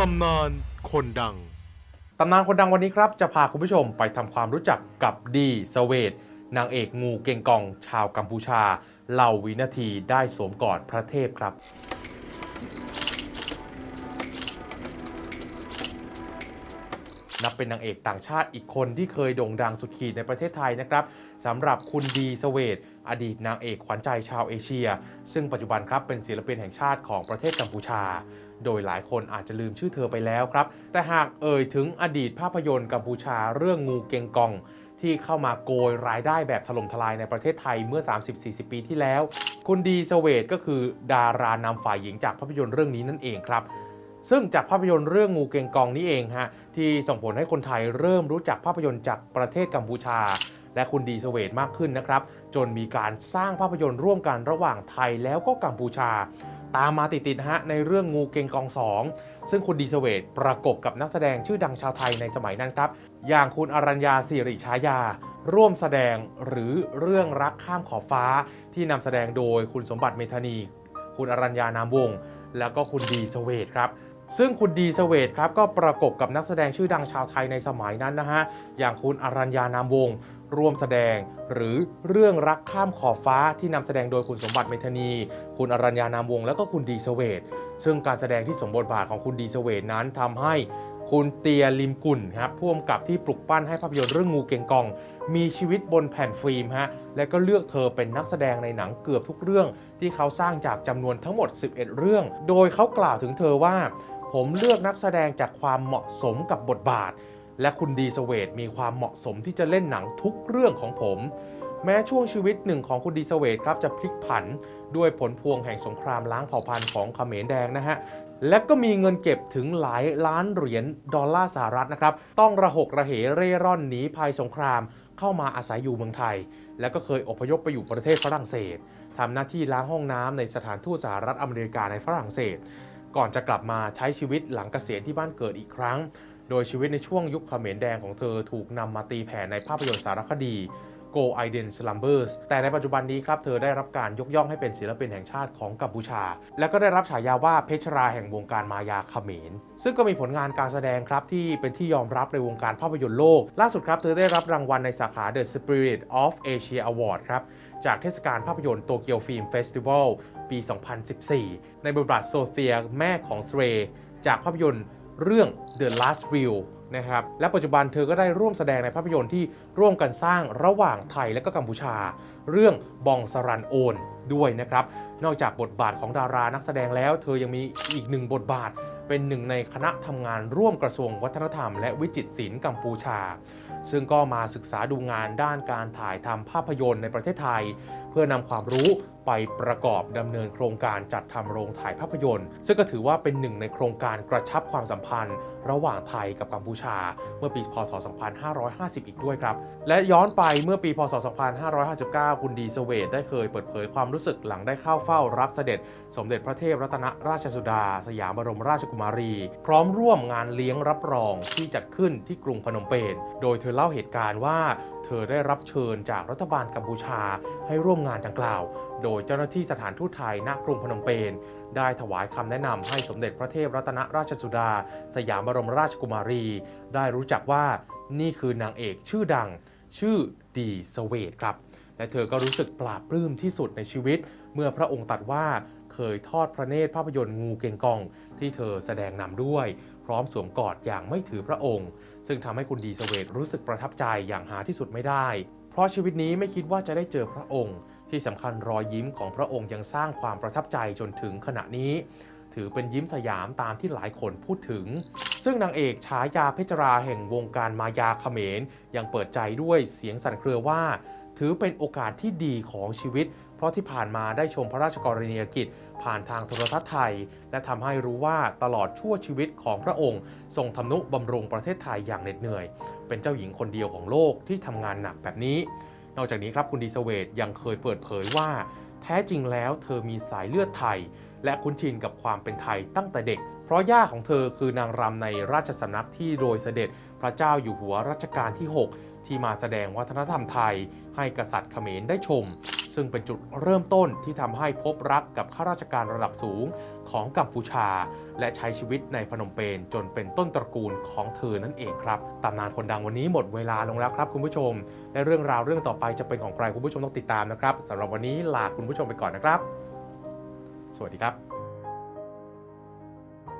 ตำนานคนดัง ตำนานคนดังวันนี้ครับ จะพาคุณผู้ชมไปทำความรู้จักกับดีสเวตนางเอกงูเก่งกองชาวกัมพูชาเหล่าวินาทีได้สวมกอดพระเทพครับ นับเป็นนางเอกต่างชาติอีกคนที่เคยโด่งดังสุดขีดในประเทศไทยนะครับสำหรับคุณดีสเวตอดีตนางเอกขวัญใจชาวเอเชีย ซึ่งปัจจุบันครับเป็นศิลปินแห่งชาติของประเทศกัมพูชา โดยหลายคนอาจจะลืมชื่อเธอไปแล้วครับ แต่หากเอ่ยถึงอดีตภาพยนตร์กัมพูชาเรื่องงูเกงกองที่เข้ามาโกยรายได้แบบถล่มทลายในประเทศไทยเมื่อ 30-40 ปีที่แล้ว คุณดีสเวตก็คือดารานำฝ่ายหญิงจากภาพยนตร์เรื่องนี้นั่นเองครับ ซึ่งจากภาพยนตร์เรื่องงูเกงกองนี้เองฮะที่ส่งผลให้คนไทยเริ่มรู้จักภาพยนตร์จากประเทศกัมพูชา และคุณดีสเวตมากขึ้นนะครับ จนมีการสร้างภาพยนตร์ร่วมกันระหว่างไทยแล้วก็กัมพูชา ตามมาติดๆฮะในเรื่องงูเกงกอง2ซึ่งคุณดีสเวตประกบกับนักแสดงชื่อดังชาวไทยในสมัยนั้นครับ อย่างคุณอรัญญาสิริชายา ร่วมแสดงหรือเรื่องรักข้ามขอบฟ้า ที่นำแสดงโดยคุณสมบัติเมธานี คุณอรัญญานามวงศ์แล้วก็คุณดีสเวตครับ ซึ่งคุณดีสเวตครับก็ประกบกับนักแสดงชื่อดังชาวไทยในสมัยนั้นนะฮะ อย่างคุณอรัญญานามวงศ์ร่วมแสดงหรือเรื่องรักข้ามขอบฟ้าที่นำแสดงโดยคุณสมบัติเมธานี คุณอรัญญานามวงศ์แล้วก็คุณดีสเวตซึ่งการแสดงที่สมบทบาทของคุณดีสเวตนั้นทำให้คุณเตียลิมกุลครับพ่วงกับที่ปลุกปั้นให้ภาพยนตร์เรื่องงูเกงกอง มีชีวิตบนแผ่นฟิล์มฮะและก็เลือกเธอเป็นนักแสดงในหนังเกือบทุกเรื่องที่เขาสร้างจากจำนวนทั้งหมด 11 เรื่อง โดยเขากล่าวถึงเธอว่า ผมเลือกนักแสดงจากความเหมาะสมกับบทบาท และคุณดีสเวตมีความเหมาะสมที่จะเล่นหนังทุกเรื่องของผม แม้ช่วงชีวิตหนึ่งของคุณดีสเวตครับจะพลิกผัน ด้วยผลพวงแห่งสงครามล้างเผ่าพันธุ์ของเขมรแดงนะฮะและก็มีเงินเก็บถึงหลายล้านเหรียญดอลลาร์สหรัฐนะครับ ต้องระหกระเหเร่ร่อนหนีภัยสงคราม เข้ามาอาศัยอยู่เมืองไทย แล้วก็เคยอพยพไปอยู่ประเทศฝรั่งเศสทำหน้าที่ล้างห้องน้ำในสถานทูตสหรัฐอเมริกาในฝรั่งเศส ก่อนจะกลับมาใช้ชีวิตหลังเกษียณที่บ้านเกิดอีกครั้ง โดยชีวิตในช่วงยุคเขมรแดงของเธอถูกนำมาตีแผ่ในภาพยนตร์สารคดี Go i d e n Slumbers แต่ในปัจจุบันนี้ครับเธอได้รับการยกย่องให้เป็นศิลปินแห่งชาติของกัมพูชา และก็ได้รับฉายาว่าเพชรราแห่งวงการมายาเขมร ซึ่งก็มีผลงานการแสดงครับที่เป็นที่ยอมรับในวงการภาพยนตร์โลก ล่าสุดครับเธอได้รับรางวัลในสาขา The Spirit of Asia Award ครับจากเทศกาลภาพยนตร์โตเกียวฟิล์มเฟสติวัลปี 2014 ในบทบาทโซเฟียแม่ของสเรจากภาพยนตร์ เรื่อง The Last Will นะครับและปัจจุบันเธอก็ได้ร่วมแสดงในภาพยนตร์ที่ร่วมกันสร้างระหว่างไทยและก็กัมพูชา เรื่องบองสรันโอนด้วยนะครับ นอกจากบทบาทของดารานักแสดงแล้ว เธอยังมีอีกหนึ่งบทบาท เป็นหนึ่งในคณะทำงานร่วมกระทรวงวัฒนธรรมและวิจิตรศิลป์กัมพูชา ซึ่งก็มาศึกษาดูงานด้านการถ่ายทำภาพยนตร์ในประเทศไทย เพื่อนำความรู้ไปประกอบดำเนินโครงการจัดทำโรงถ่ายภาพยนตร์ ซึ่งก็ถือว่าเป็นหนึ่งในโครงการกระชับความสัมพันธ์ ระหว่างไทยกับกัมพูชา เมื่อปีพศ 2550 อีกด้วยครับ และย้อนไปเมื่อปีพศ 2559 คุณดีสเวตได้เคยเปิดเผยความรู้สึกหลังได้เข้าเฝ้ารับเสด็จ สมเด็จพระเทพรัตนราชสุดา สยามบรมราชกุมารี พร้อมร่วมงานเลี้ยงรับรองที่จัดขึ้นที่กรุงพนมเปญโดยเธอเล่าเหตุการณ์ว่า เธอได้รับเชิญจากรัฐบาลกัมพูชาให้ร่วมงานดังกล่าว โดยเจ้าหน้าที่สถานทูตไทยณกรุงพนมเปญได้ถวายคำแนะนำให้สมเด็จพระเทพรัตนราชสุดา สยามบรมราชกุมารี ได้รู้จักว่านี่คือนางเอกชื่อดัง ชื่อดีสเวตครับ และเธอก็รู้สึกปลาบปลื้มที่สุดในชีวิต เมื่อพระองค์ตรัสว่าเคยทอดพระเนตรภาพยนตร์งูเกงกอง ที่เธอแสดงนำด้วย พร้อมสวมกอดอย่างไม่ถือพระองค์ ซึ่งทำให้คุณดีสเวตรู้สึกประทับใจอย่างหาที่สุดไม่ได้ เพราะชีวิตนี้ไม่คิดว่าจะได้เจอพระองค์ ที่สำคัญรอยยิ้มของพระองค์ยังสร้างความประทับใจจนถึงขณะนี้ ถือเป็นยิ้มสยามตามที่หลายคนพูดถึง ซึ่งนางเอกฉายาเพชรราแห่งวงการมายาเขมรยังเปิดใจด้วยเสียงสั่นเครือว่า ถือเป็นโอกาสที่ดีของชีวิต ราะที่ผ่านมาได้ชมพระราชกรณียกิจ ผ่านทางโทรทัศน์ไทย และทำให้รู้ว่าตลอดชั่วชีวิตของพระองค์ ทรงทำนุบำรุงประเทศไทยอย่างเหน็ดเหนื่อย เป็นเจ้าหญิงคนเดียวของโลกที่ทำงานหนักแบบนี้ นอกจากนี้ครับคุณดีสเวตยังเคยเปิดเผยว่า แท้จริงแล้วเธอมีสายเลือดไทย และคุ้นชินกับความเป็นไทยตั้งแต่เด็กเพราะย่าของเธอคือนางรำในราชสำนักที่โดยเสด็จพระเจ้าอยู่หัวรัชกาลที่ 6 ที่มาแสดงวัฒนธรรมไทย ให้กษัตริย์เขมรได้ชม ซึ่งเป็นจุดเริ่มต้นที่ทำให้พบรักกับข้าราชการระดับสูงของกัมพูชา และใช้ชีวิตในพนมเปญจนเป็นต้นตระกูลของเธอนั่นเองครับตำนานคนดังวันนี้หมดเวลาลงแล้วครับคุณผู้ชม และเรื่องราวเรื่องต่อไปจะเป็นของใครคุณผู้ชมต้องติดตามนะครับสำหรับวันนี้ลาคุณผู้ชมไปก่อนนะครับ สวัสดีครับ